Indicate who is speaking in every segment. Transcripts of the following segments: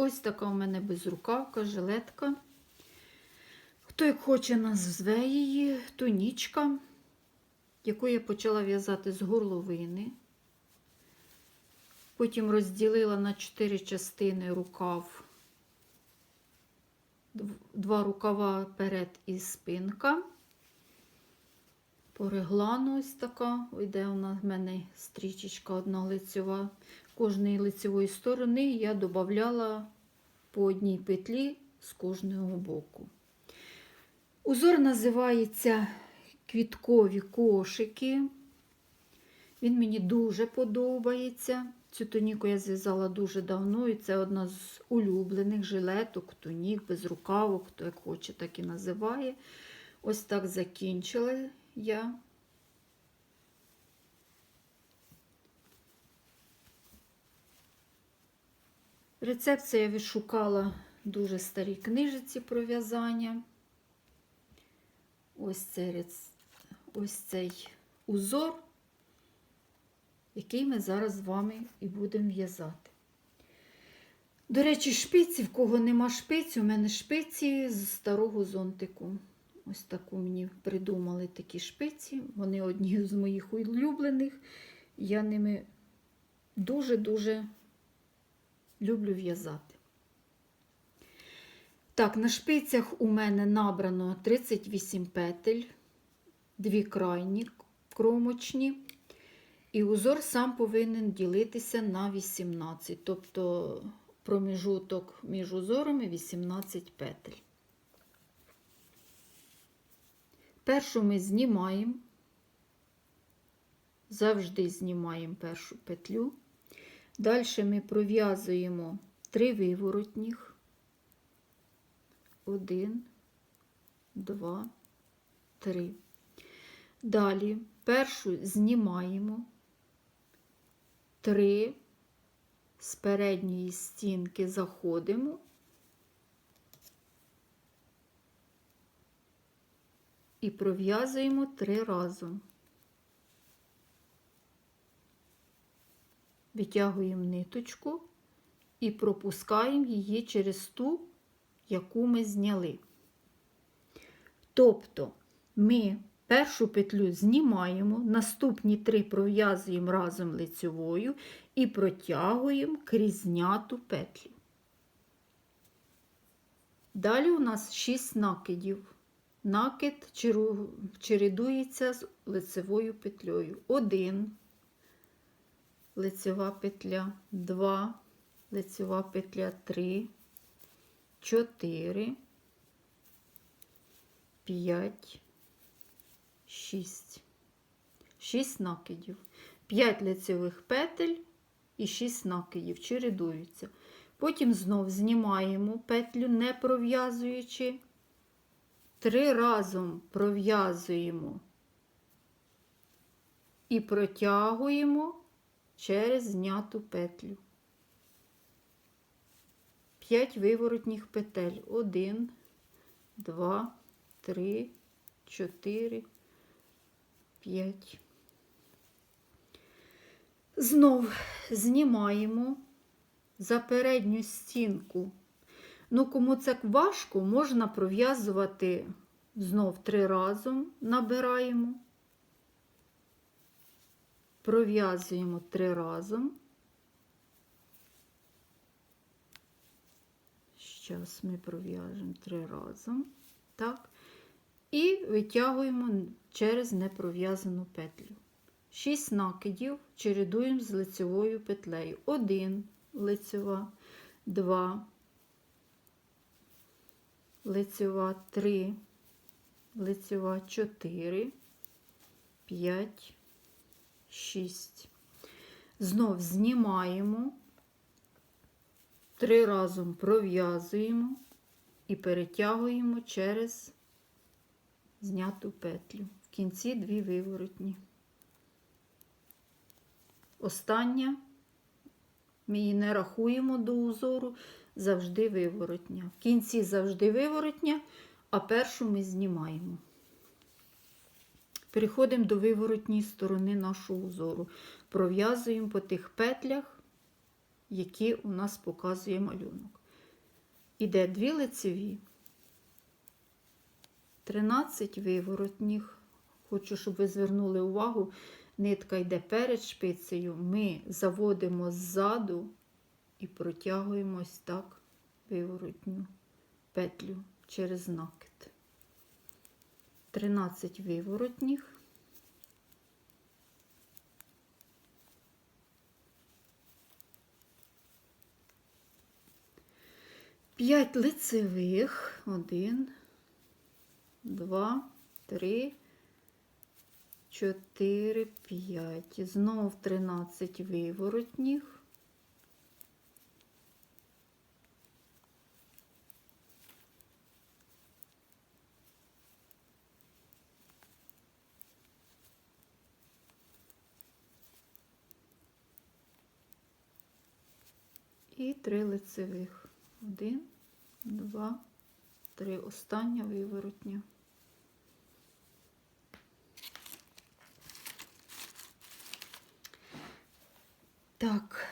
Speaker 1: Ось така у мене безрукавка, жилетка. Хто як хоче назве її, тунічка, яку я почала в'язати з горловини. Потім розділила на чотири частини рукав, два рукава перед і спинка. По ось така, йде у в мене стрічечка одна лицева. Кожної лицевої сторони я додавала по одній петлі з кожного боку. Узор називається квіткові кошики. Він мені дуже подобається. Цю туніку я зв'язала дуже давно, і це одна з улюблених жилеток, тунік, без рукавок, хто як хоче, так і називає. Ось так закінчила я. Рецепт це відшукала дуже старі книжиці про в'язання. Ось цей, ось цей узор, який ми зараз з вами і будемо в'язати. До речі, шпиці, в кого нема шпиці, у мене шпиці з старого зонтику. Ось таку мені придумали такі шпиці. Вони одні з моїх улюблених. Я ними дуже-дуже люблю в'язати. Так, на шпицях у мене набрано 38 петель, дві крайні кромочні. І узор сам повинен ділитися на 18, тобто проміжуток між узорами 18 петель. Першу ми знімаємо, завжди знімаємо першу петлю. Далі ми пров'язуємо три виворотніх. Один, два, три. Далі першу знімаємо три з передньої стінки заходимо і пров'язуємо три разом. Витягуємо ниточку і пропускаємо її через ту, яку ми зняли. Тобто ми першу петлю знімаємо, наступні три пров'язуємо разом лицевою і протягуємо крізь зняту петлю. Далі у нас 6 накидів. Накид чередується з лицевою петлею. Один лицева петля, 2, лицева петля 3, 4, 5, 6. 6 накидів. 5 лицевих петель і 6 накидів чередуються. Потім знов знімаємо петлю, не пров'язуючи. Три разом пров'язуємо і протягуємо через зняту петлю. 5 виворотніх петель. 1, 2, 3, 4, 5. Знов знімаємо за передню стінку. Ну, кому це важко, можна пров'язувати знов три разом, набираємо, пров'язуємо три разом. Зараз ми пров'яжемо три разом. Так. І витягуємо через непров'язану петлю. Шість накидів чередуємо з лицевою петлею. Один лицева, два. Лицева 3, лицева 4, 5, 6. Знов знімаємо, три разом пров'язуємо і перетягуємо через зняту петлю. В кінці дві виворотні. Остання ми її не рахуємо до узору, завжди виворотня. В кінці завжди виворотня, а першу ми знімаємо. Переходимо до виворотньої сторони нашого узору. Пров'язуємо по тих петлях, які у нас показує малюнок. іде дві лицеві, 13 виворотніх. Хочу, щоб ви звернули увагу, нитка йде перед шпицею, ми заводимо ззаду і протягуємо ось так виворотню петлю через накид. 13 виворотніх. П'ять лицевих. Один, два, три, чотири, п'ять. Знов 13 виворотніх. І три лицевих. Один, два, три. Остання виворотня. Так.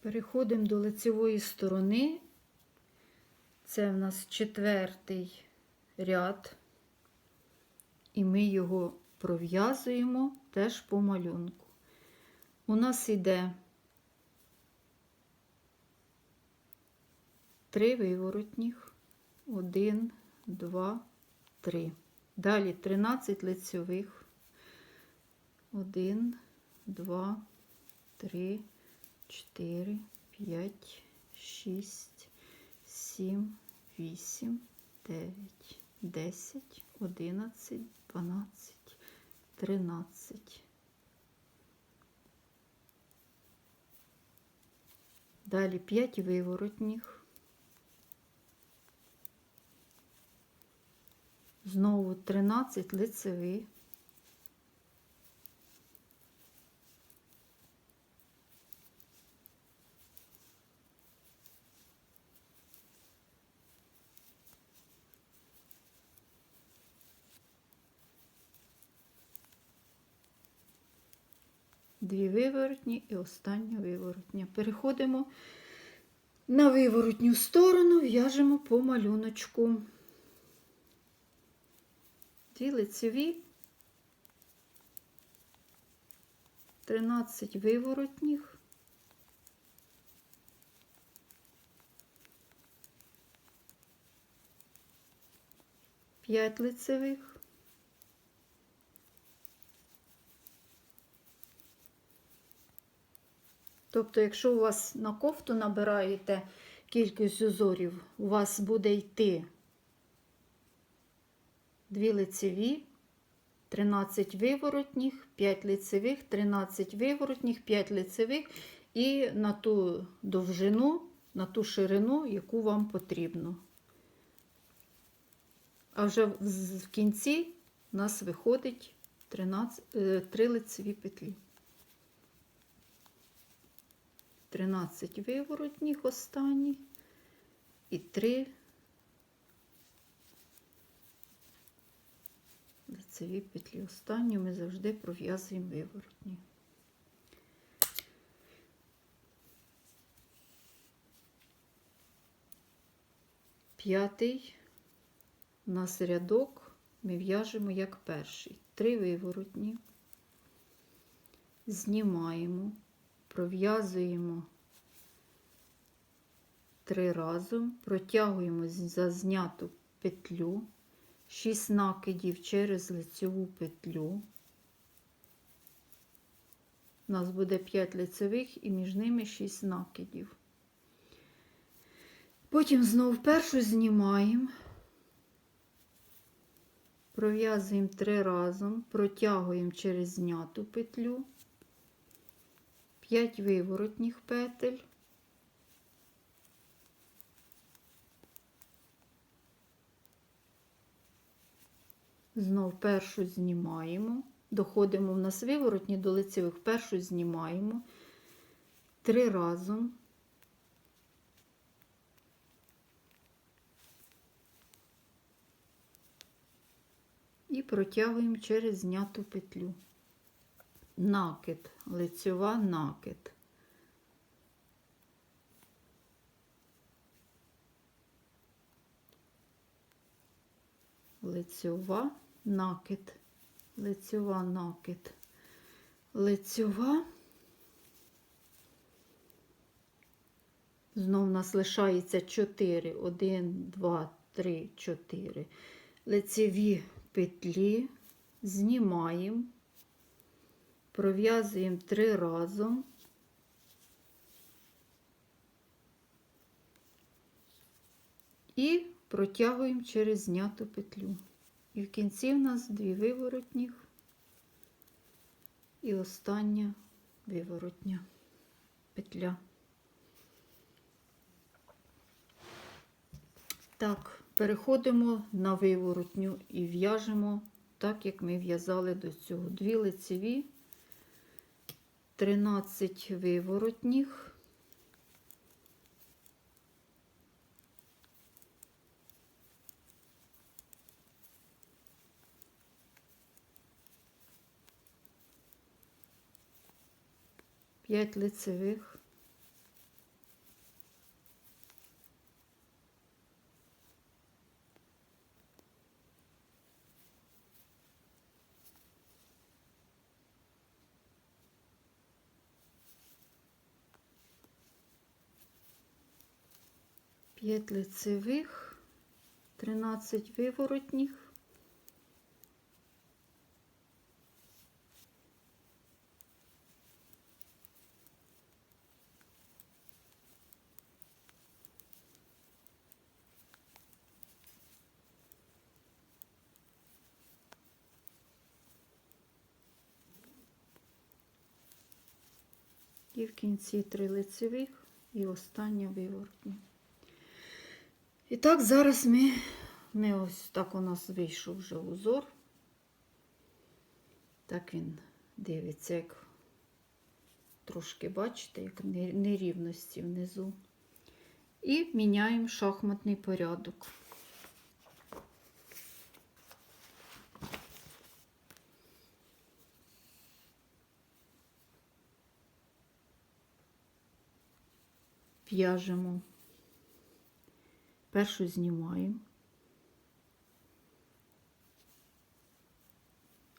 Speaker 1: Переходимо до лицевої сторони. Це в нас четвертий ряд, і ми його пров'язуємо теж по малюнку. У нас йде три виворотніх, один, два, три. Далі 13 лицьових. Один, два, три, чотири, п'ять, шість, сім, вісім, дев'ять, десять, одинадцять, дванадцять, тринадцять. Далі 5 виворотніх. Знову 13 лицевих. Дві виворотні і остання виворотня. Переходимо на виворотню сторону, в'яжемо по малюночку. Дві лицеві, 13 виворотніх. П'ять лицевих. Тобто, якщо у вас на кофту набираєте кількість узорів, у вас буде йти дві лицеві, 13 виворотніх, 5 лицевих, 13 виворотніх, 5 лицевих і на ту довжину, на ту ширину, яку вам потрібно. А вже в кінці у нас виходить 13, 3 лицеві петлі. 13 виворотніх останні і 3 лицеві петлі. Останню ми завжди пров'язуємо виворотні. П'ятий у нас рядок ми в'яжемо як перший. Три виворотні, знімаємо пров'язуємо три разом, протягуємо за зняту петлю, 6 накидів через лицеву петлю. У нас буде 5 лицевих і між ними 6 накидів. Потім знову першу знімаємо, пров'язуємо три разом, протягуємо через зняту петлю. 5 виворотніх петель. Знов першу знімаємо, доходимо в нас виворотні до лицевих, першу знімаємо три разом. І протягуємо через зняту петлю накид, лицьова накид. Лицьова накид, лицьова накид, лицьова. Знов нас лишається 4. 1, 2, 3, 4. Лицеві петлі знімаємо пров'язуємо три разом. І протягуємо через зняту петлю. І в кінці в нас дві виворотніх і остання виворотня петля. Так, переходимо на виворотню і в'яжемо так, як ми в'язали до цього. Дві лицеві, 13 виворотніх. П'ять лицевих. П'ять лицевих, 13 виворотніх. І в кінці три лицевих і остання виворотня. І так, зараз ми, ми ось так у нас вийшов вже узор. Так він дивиться, як трошки, бачите, як нерівності внизу. І міняємо шахматний порядок. В'яжемо. Першу знімаємо.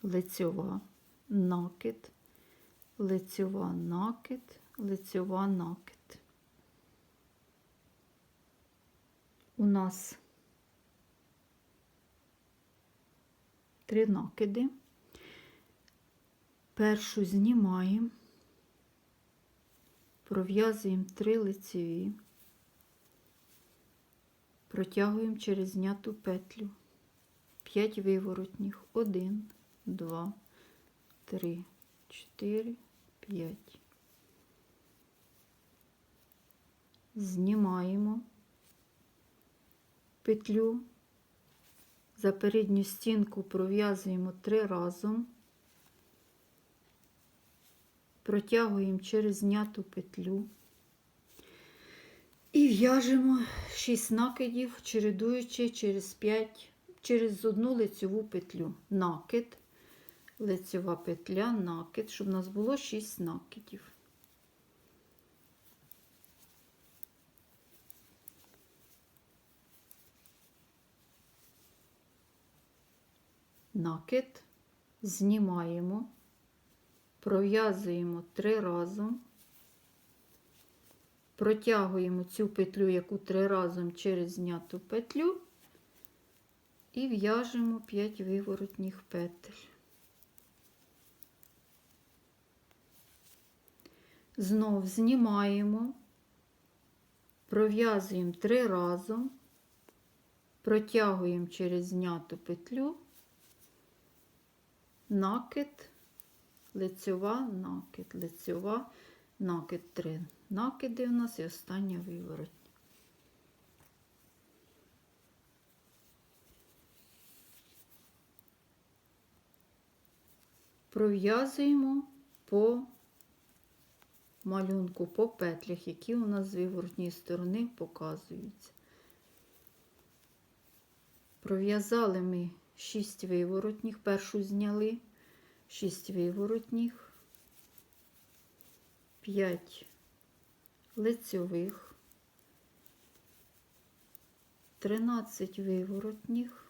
Speaker 1: Лицьова, накид, лицьова, накид, лицьова, накид. У нас три накиди. Першу знімаємо, пров'язуємо три лицеві протягуємо через зняту петлю. 5 виворотніх. 1, 2, 3, 4, 5. Знімаємо петлю. За передню стінку пров'язуємо три разом. Протягуємо через зняту петлю. І в'яжемо 6 накидів, чередуючи через 5, через одну лицьову петлю. Накид, лицьова петля, накид, щоб у нас було 6 накидів. Накид, знімаємо, пров'язуємо три разом протягуємо цю петлю, яку три разом через зняту петлю, і в'яжемо 5 виворотніх петель. Знов знімаємо, пров'язуємо три разом, протягуємо через зняту петлю, накид, лицьова, накид, лицьова, накид 3 накиди у нас і остання виворотня. Пров'язуємо по малюнку, по петлях, які у нас з виворотньої сторони показуються. Пров'язали ми 6 виворотніх, першу зняли, 6 виворотніх, 5 лицьових, 13 виворотніх,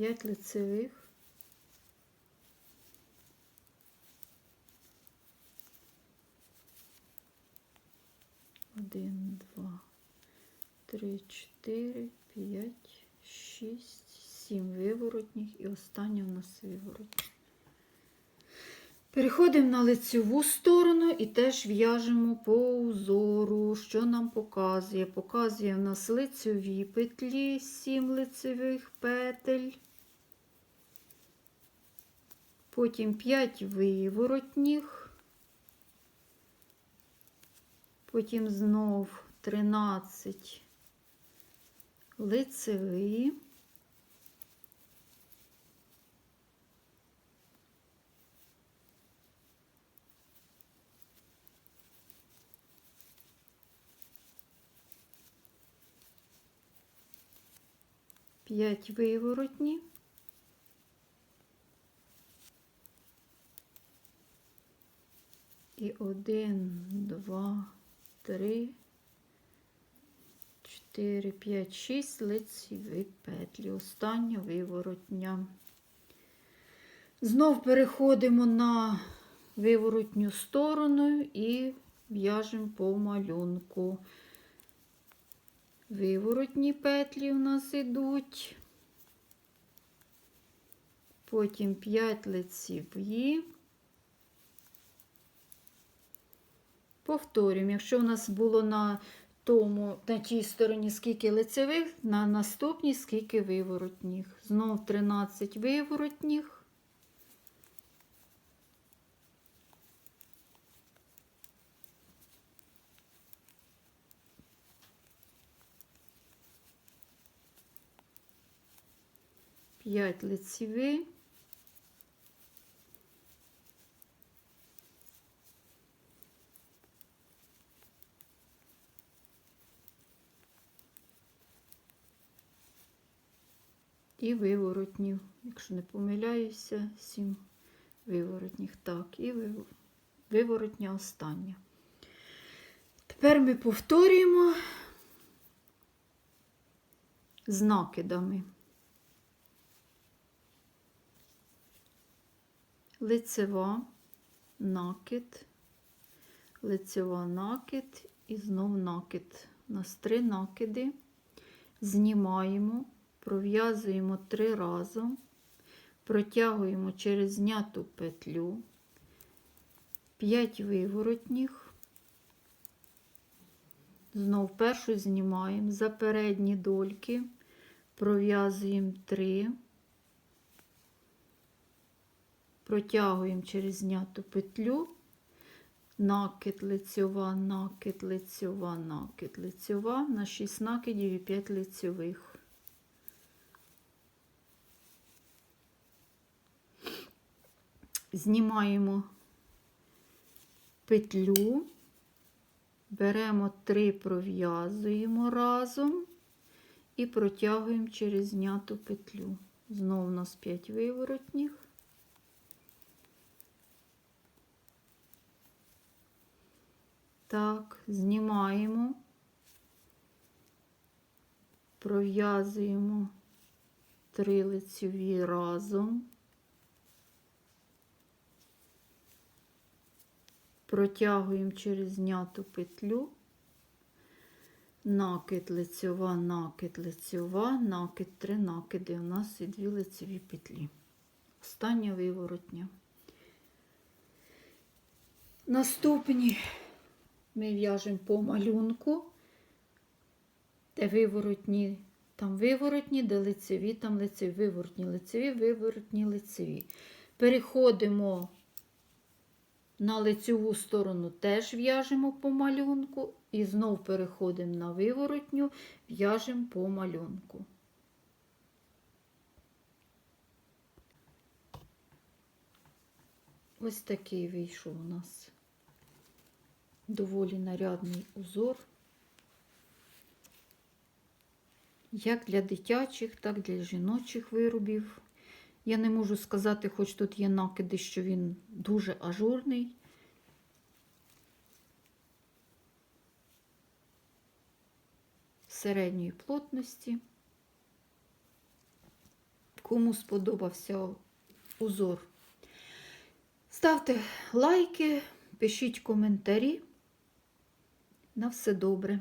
Speaker 1: 5 лицевих, Один, два, три, чотири, п'ять, шість, сім виворотніх і остання у нас виворотня. Переходимо на лицеву сторону і теж в'яжемо по узору, що нам показує. Показує в нас лицеві петлі, 7 лицевих петель. Потім 5 виворотніх. Потім знов 13 лицеві. П'ять виворотні. І один, два, три, чотири, п'ять, шість лицеві петлі. Остання виворотня. Знов переходимо на виворотню сторону і в'яжемо по малюнку. Виворотні петлі у нас ідуть. Потім 5 лицеві. Повторюємо, якщо у нас було на тому, на тій стороні скільки лицевих, на наступній скільки виворотніх. Знов 13 виворотніх. П'ять лицеві. І виворотнів, якщо не помиляюся, сім виворотніх. Так, і виворотня остання. Тепер ми повторюємо з накидами. Лицева, накид, лицева накид і знов накид. У нас три накиди. Знімаємо, пров'язуємо три рази, протягуємо через зняту петлю, 5 виворотніх. Знов першу знімаємо за передні дольки, пров'язуємо 3, протягуємо через зняту петлю, накид лицьова, накид лицьова, накид лицьова, на 6 накидів і 5 лицьових. Знімаємо петлю, беремо 3, пров'язуємо разом і протягуємо через зняту петлю. Знову у нас 5 виворотніх. Так, знімаємо, пров'язуємо три лицеві разом, протягуємо через зняту петлю, накид лицьова, накид лицьова, накид, три накиди. У нас і дві лицеві петлі. Остання виворотня. Наступні ми в'яжемо по малюнку, де виворотні, там виворотні, де лицеві, там лицеві, виворотні, лицеві, виворотні, лицеві. Переходимо на лицеву сторону, теж в'яжемо по малюнку, і знов переходимо на виворотню, в'яжемо по малюнку. Ось такий вийшов у нас доволі нарядний узор. Як для дитячих, так і для жіночих виробів. Я не можу сказати, хоч тут є накиди, що він дуже ажурний. Середньої плотності. кому сподобався узор. Ставте лайки, пишіть коментарі. На все добре.